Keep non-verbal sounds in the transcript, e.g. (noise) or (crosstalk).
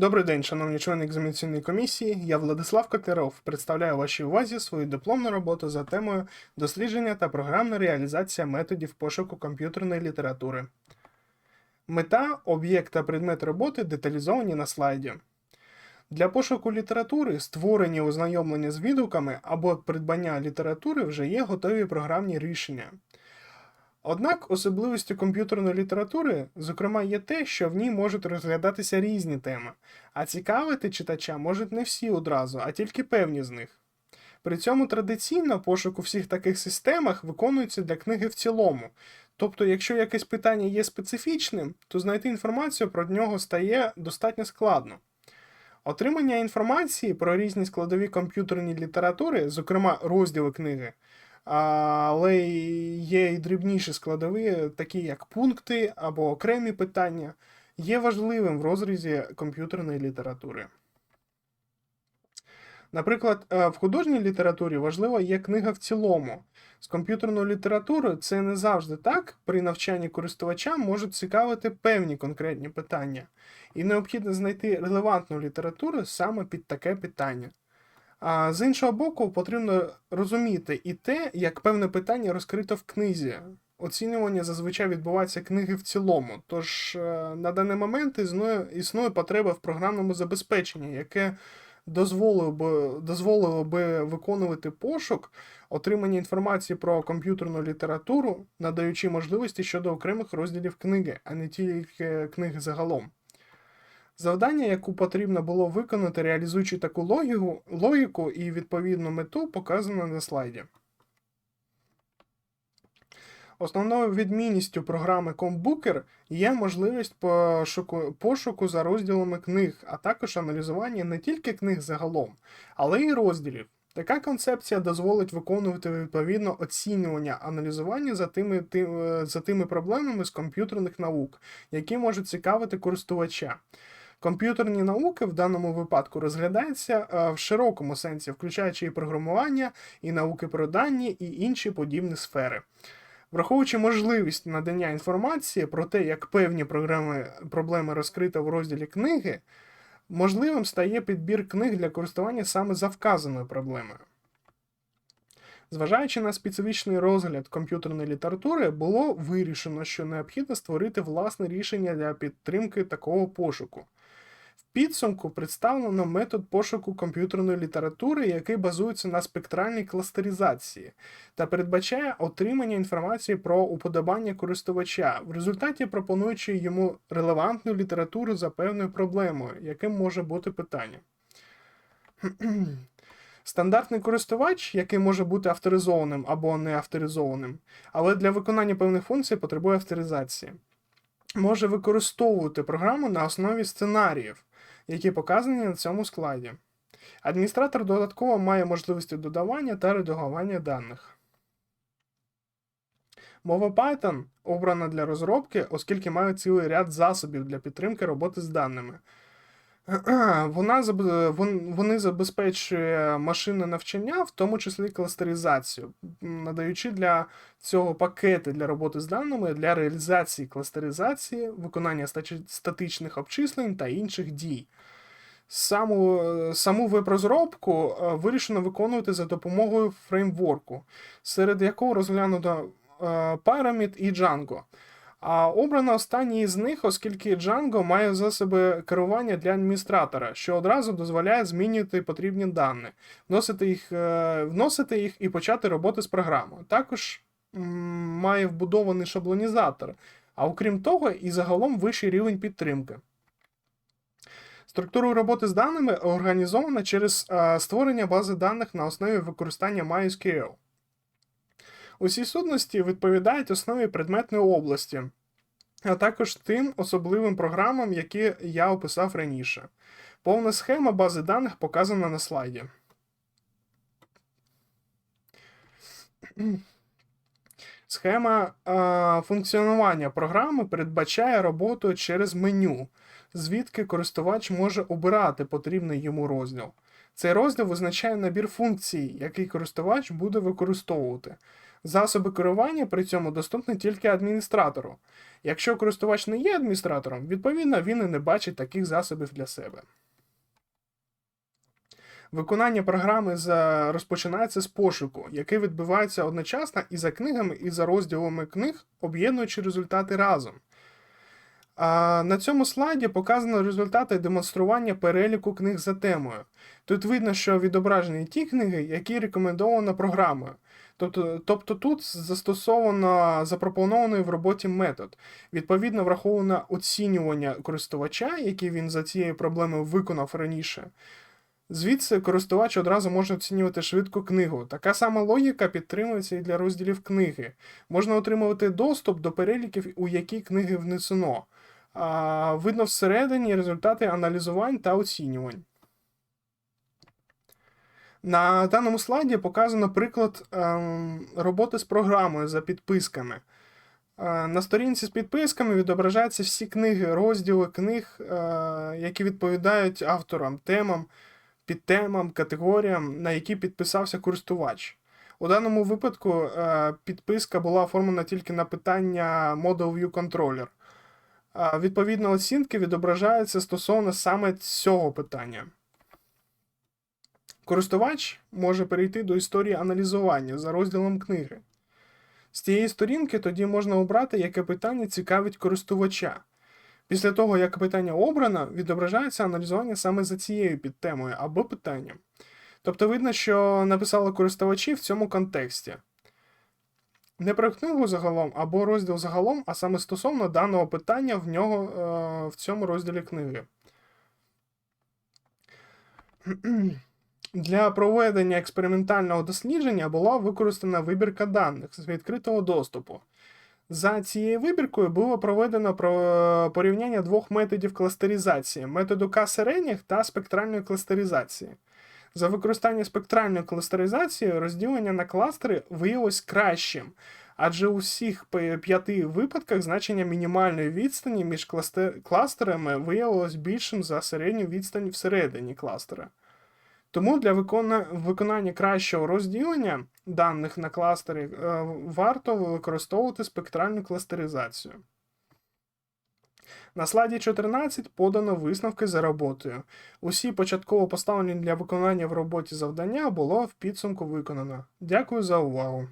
Добрий день, шановні члени екзаменаційної комісії. Я Владислав Котляров. Представляю вашій увазі свою дипломну роботу за темою дослідження та програмна реалізація методів пошуку комп'ютерної літератури. Мета, об'єкт та предмет роботи деталізовані на слайді. Для пошуку літератури, створення ознайомлення з відгуками або придбання літератури вже є готові програмні рішення. Однак особливістю комп'ютерної літератури, зокрема, є те, що в ній можуть розглядатися різні теми, а цікавити читача можуть не всі одразу, а тільки певні з них. При цьому традиційно пошук у всіх таких системах виконується для книги в цілому. Тобто, якщо якесь питання є специфічним, то знайти інформацію про нього стає достатньо складно. Отримання інформації про різні складові комп'ютерні літератури, зокрема розділи книги, але є і дрібніші складові, такі як пункти або окремі питання, є важливим в розрізі комп'ютерної літератури. Наприклад, е, в художній літературі важлива є книга в цілому. З комп'ютерною літературою це не завжди так. При навчанні користувача можуть цікавити певні конкретні питання, і необхідно знайти релевантну літературу саме під таке питання. А з іншого боку, потрібно розуміти і те, як певне питання розкрито в книзі. Оцінювання зазвичай відбувається книги в цілому. Тож е, на даний момент існує, існує потреба в програмному забезпеченні, яке дозволило би, дозволило би виконувати пошук, отримання інформації про комп'ютерну літературу, надаючи можливості щодо окремих розділів книги, а не тільки книги загалом. Завдання, яку потрібно було виконати, реалізуючи таку логіку, логіку і відповідну мету, показано на слайді. Основною відмінністю програми ComBooker є можливість пошуку, пошуку за розділами книг, а також аналізування не тільки книг загалом, але й розділів. Така концепція дозволить виконувати відповідно оцінювання аналізування за тими, тим, за тими проблемами з комп'ютерних наук, які можуть цікавити користувача. Комп'ютерні науки в даному випадку розглядаються е, в широкому сенсі, включаючи і програмування, і науки про дані, і інші подібні сфери. Враховуючи можливість надання інформації про те, як певні програми, проблеми розкрито в розділі книги, можливим стає підбір книг для користування саме за вказаною проблемою. Зважаючи на специфічний розгляд комп'ютерної літератури, було вирішено, що необхідно створити власне рішення для підтримки такого пошуку. Підсумку представлено метод пошуку комп'ютерної літератури, який базується на спектральній кластеризації та передбачає отримання інформації про уподобання користувача, в результаті пропонуючи йому релевантну літературу за певною проблемою, яким може бути питання. (clears throat) Стандартний користувач, який може бути авторизованим або не авторизованим, але для виконання певних функцій потребує авторизації, може використовувати програму на основі сценаріїв, які показані на цьому складі. Адміністратор додатково має можливості додавання та редагування даних. Мова Python обрана для розробки, оскільки має цілий ряд засобів для підтримки роботи з даними. (clears throat) Вона вони забезпечує машинне навчання, в тому числі кластеризацію, надаючи для цього пакети для роботи з даними для реалізації кластеризації, виконання статичних обчислень та інших дій. Саму саму веб-розробку вирішено виконувати за допомогою фреймворку, серед якого розглянуто Pyramid і Django. А обрано останній з них, оскільки Django має засоби керування для адміністратора, що одразу дозволяє змінювати потрібні дані, вносити їх е, вносити їх і почати роботи з програмою. Також має вбудований шаблонізатор, а окрім того, і загалом вищий рівень підтримки. Структура роботи з даними організована через е, створення бази даних на основі використання MySQL. Усі сутності відповідають основі предметної області, а також тим особливим програмам, які я описав раніше. Повна схема бази даних показана на слайді. Схема е, функціонування програми передбачає роботу через меню, звідки користувач може обирати потрібний йому розділ. Цей розділ визначає набір функцій, який користувач буде використовувати. Засоби керування при цьому доступні тільки адміністратору. Якщо користувач не є адміністратором, відповідно він і не бачить таких засобів для себе. Виконання програми за... розпочинається з пошуку, який відбувається одночасно і за книгами, і за розділами книг, об'єднуючи результати разом. На цьому слайді показано результати демонстрування переліку книг за темою. Тут видно, що відображені ті книги, які рекомендовано програмою. Тобто, тобто тут застосовано запропонований в роботі метод. Відповідно, враховано оцінювання користувача, який він за цією проблемою виконав раніше. Звідси користувач одразу може оцінювати швидко книгу. Така сама логіка підтримується і для розділів книги. Можна отримувати доступ до переліків, у які книги внесено. Видно всередині результати аналізувань та оцінювань. На даному слайді показано приклад ем, роботи з програмою за підписками. Е, На сторінці з підписками відображаються всі книги, розділи книг, е, які відповідають авторам, темам, підтемам, категоріям, на які підписався користувач. У даному випадку е, підписка була оформлена тільки на питання Model View Controller. Відповідно, оцінки відображаються стосовно саме цього питання. Користувач може перейти до історії аналізування за розділом книги. З цієї сторінки тоді можна обрати, яке питання цікавить користувача. Після того, як питання обрано, відображається аналізування саме за цією підтемою або питанням. Тобто видно, що написали користувачі в цьому контексті. Не про книгу загалом або розділ загалом, а саме стосовно даного питання в нього е, в цьому розділі книги. Для проведення експериментального дослідження була використана вибірка даних з відкритого доступу. За цією вибіркою було проведено порівняння двох методів кластеризації: методу К середніх та спектральної кластеризації. За використання спектральної кластеризації розділення на кластери виявилось кращим, адже у всіх п'яти випадках значення мінімальної відстані між класте- кластерами виявилось більшим за середню відстань всередині кластера. Тому для виконання кращого розділення даних на кластери е, варто використовувати спектральну кластеризацію. На слайді 14 подано висновки за роботою. Усі початково поставлені для виконання в роботі завдання було в підсумку виконано. Дякую за увагу.